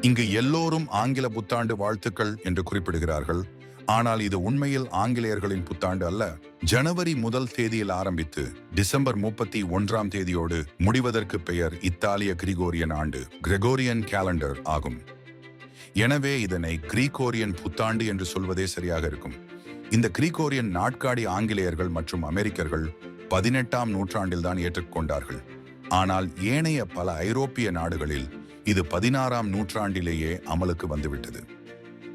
இங்கு எல்லோரும் ஆங்கில புத்தாண்டு வாழ்த்துக்கள் என்று குறிப்பிடுகிறார்கள். ஆனால் இது உண்மையில் ஆங்கிலேயர்களின் புத்தாண்டு அல்ல. ஜனவரி முதல் தேதியில் ஆரம்பித்து டிசம்பர் முப்பத்தி ஒன்றாம் தேதியோடு முடிவதற்கு பெயர் இத்தாலிய கிரிகோரியன் ஆண்டு கிரெகோரியன் கேலண்டர் ஆகும். எனவே இதனை கிரீகோரியன் புத்தாண்டு என்று சொல்வதே சரியாக இருக்கும். இந்த கிரீகோரியன் நாட்காடி ஆங்கிலேயர்கள் மற்றும் அமெரிக்கர்கள் பதினெட்டாம் நூற்றாண்டில்தான் ஏற்றுக்கொண்டார்கள். ஆனால் ஏனைய பல ஐரோப்பிய நாடுகளில் இது பதினாறாம் நூற்றாண்டிலேயே அமலுக்கு வந்துவிட்டது.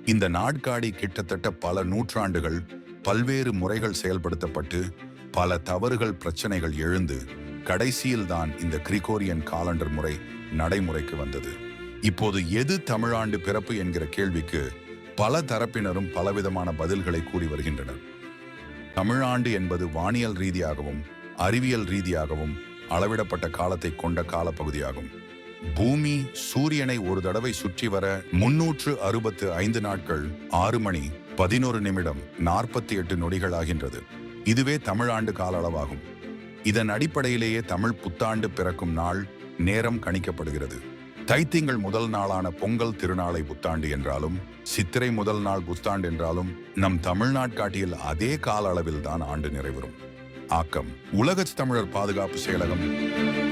இந்த நாட்காடி கிட்டத்தட்ட பல நூற்றாண்டுகள் பல்வேறு முறைகள் செயல்படுத்தப்பட்டு பல தவறுகள் பிரச்சனைகள் எழுந்து கடைசியில் தான் இந்த கிரிகோரியன் காலண்டர் முறை நடைமுறைக்கு வந்தது. இப்போது எது தமிழாண்டு பிறப்பு என்கிற கேள்விக்கு பல தரப்பினரும் பலவிதமான பதில்களை கூறி வருகின்றனர். தமிழாண்டு என்பது வானியல் ரீதியாகவும் அறிவியல் ரீதியாகவும் அளவிடப்பட்ட காலத்தை கொண்ட காலப்பகுதியாகும். பூமி சூரியனை ஒரு தடவை சுற்றி வர முன்னூற்று அறுபத்து ஐந்து நாட்கள் ஆறு மணி பதினோரு நிமிடம் நாற்பத்தி எட்டு நொடிகள் ஆகின்றது இதுவே தமிழாண்டு கால அளவாகும் இதன் அடிப்படையிலேயே தமிழ் புத்தாண்டு பிறக்கும் நாள் நேரம் கணிக்கப்படுகிறது. தைத்திங்கள் முதல் நாளான பொங்கல் திருநாளை புத்தாண்டு என்றாலும் சித்திரை முதல் நாள் புத்தாண்டு என்றாலும் நம் தமிழ்நாட்காட்டியில் அதே கால அளவில் தான் ஆண்டு நிறைவரும் ஆக்கம். உலகச் தமிழர் பாதுகாப்பு செயலகம்.